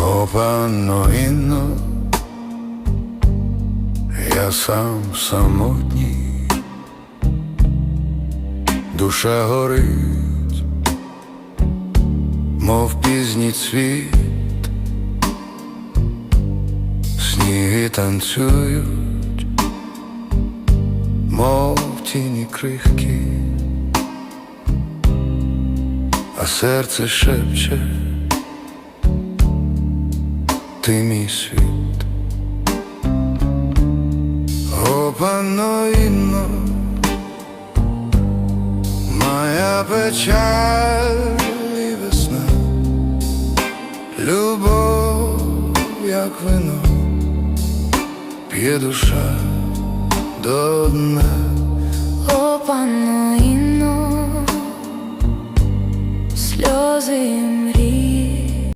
О, панно Інно, я сам самотній, душа горить, мов пізній цвіт, сніги танцюють, мов тіні крихкі, а серце шепче ти мій світ. О, панно Інно, моя печаль і весна, любов, як вино, п'є душа до дна. О, панно Інно, сльози і мрії